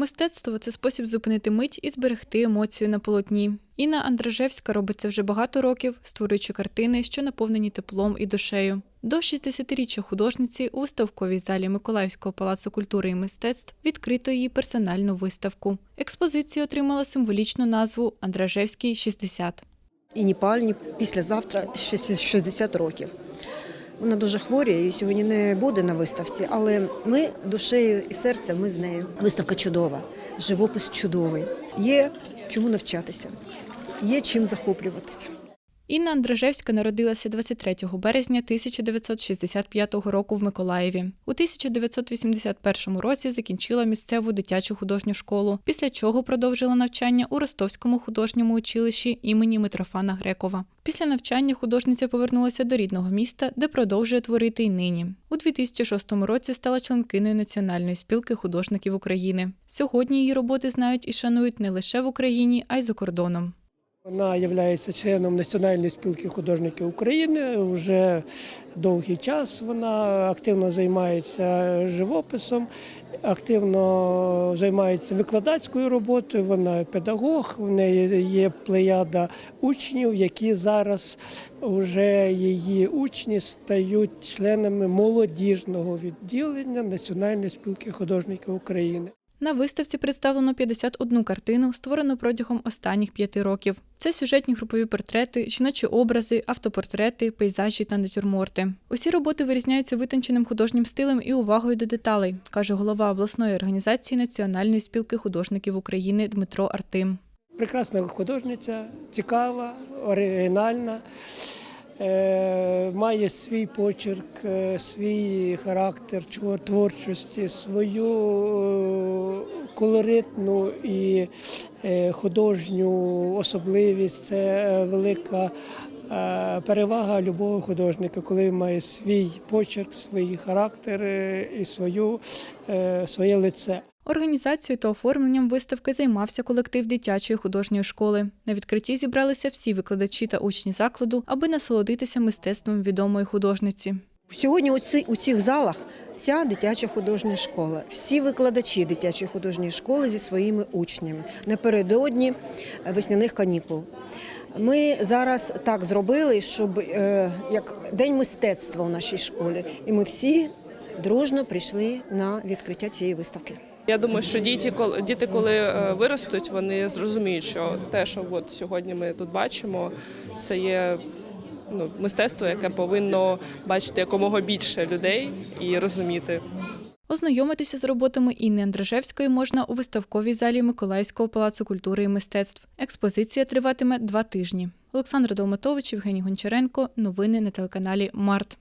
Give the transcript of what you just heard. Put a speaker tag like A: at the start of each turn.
A: Мистецтво це спосіб зупинити мить і зберегти емоцію на полотні. Інна Андражевська робить це вже багато років, створюючи картини, що наповнені теплом і душею. До 60-річчя художниці у виставковій залі Миколаївського палацу культури і мистецтв відкрито її персональну виставку. Експозиція отримала символічну назву Андражевський 60.
B: І ні паль, ні післязавтра ще 60 років. Вона дуже хворіє і сьогодні не буде на виставці, але ми душею і серцем ми з нею. Виставка чудова, живопис чудовий. Є чому навчатися, є чим захоплюватися.
A: Інна Андражевська народилася 23 березня 1965 року в Миколаєві. У 1981 році закінчила місцеву дитячу художню школу, після чого продовжила навчання у Ростовському художньому училищі імені Митрофана Грекова. Після навчання художниця повернулася до рідного міста, де продовжує творити й нині. У 2006 році стала членкиною Національної спілки художників України. Сьогодні її роботи знають і шанують не лише в Україні, а й за кордоном.
C: Вона є членом Національної спілки художників України. Вже довгий час вона активно займається живописом, активно займається викладацькою роботою. Вона педагог, в неї є плеяда учнів, які зараз вже її учні стають членами молодіжного відділення Національної спілки художників України.
A: На виставці представлено 51 картину, створену протягом останніх п'яти років. Це сюжетні групові портрети, жіночі образи, автопортрети, пейзажі та натюрморти. Усі роботи вирізняються витонченим художнім стилем і увагою до деталей, каже голова обласної організації Національної спілки художників України Дмитро Артим.
C: Прекрасна художниця, цікава, оригінальна, е, має свій почерк, е, свій характер творчості, свою е, колоритну і е, художню особливість. Це велика перевага любого художника, коли має свій почерк, свій характер і свою, своє лице.
A: Організацією та оформленням виставки займався колектив дитячої художньої школи. На відкритті зібралися всі викладачі та учні закладу, аби насолодитися мистецтвом відомої художниці.
B: Сьогодні у, цих залах вся дитяча художня школа, всі викладачі дитячої художньої школи зі своїми учнями напередодні весняних канікул. Ми зараз так зробили, щоб е, як день мистецтва у нашій школі, і ми всі дружно прийшли на відкриття цієї виставки.
D: Я думаю, що діти, коли діти, коли е, виростуть, вони зрозуміють, що те, що от сьогодні ми тут бачимо, це є ну, мистецтво, яке повинно бачити якомога більше людей і розуміти.
A: Ознайомитися з роботами Інни Андражевської можна у виставковій залі Миколаївського палацу культури і мистецтв. Експозиція триватиме два тижні. Олександр Долматович, Євгеній Гончаренко. Новини на телеканалі Март.